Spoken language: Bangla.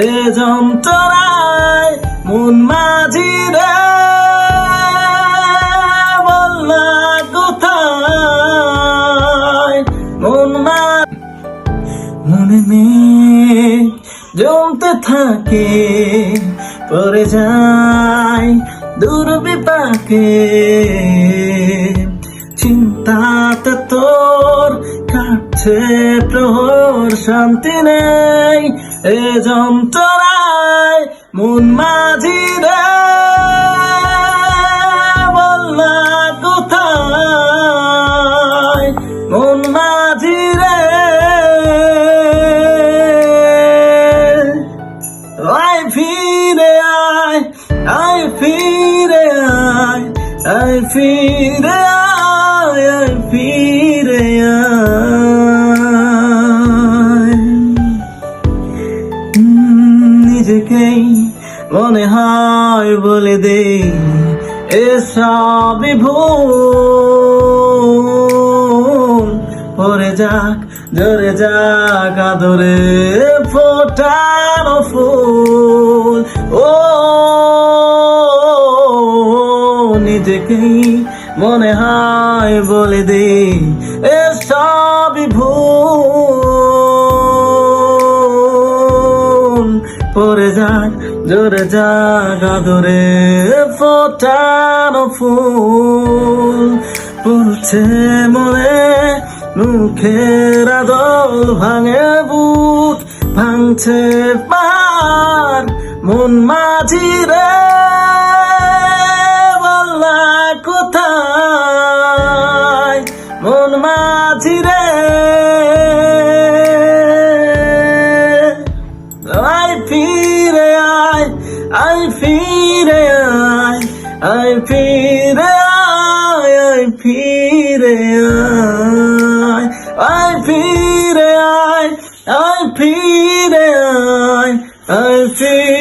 এ যন্ত্রণায় মন মাঝি রে মন মেঘ জমতে থাকে পরে যায় দূর বিপাকে চিন্তাতে তোর কাটছে প্রহর শান্তি নেই, এ যন্ত্রণায় মন মাঝি রে। বললা, কোথায় মন মাঝি রে? আয় ফিরে মনে হয় বলে দে এসবই ভুল। পরে যাক, জোরে যাক, আদরে ফোটানো ফুল। ও, নিজেকেই মনে হয় বলে দে এসবই পরে যাক, জোরে যাক আদরে ফোটানো ফুল। পড়ছে মনে, মুখের আদল ভাঙে বুক, ভাঙছে পার মন মাঝি রে ফিরে আয় আয় ফিরে আয় আয় ফিরে আয় আয় ফিরে আয় আয় ফিরে আয় আয় ফিরে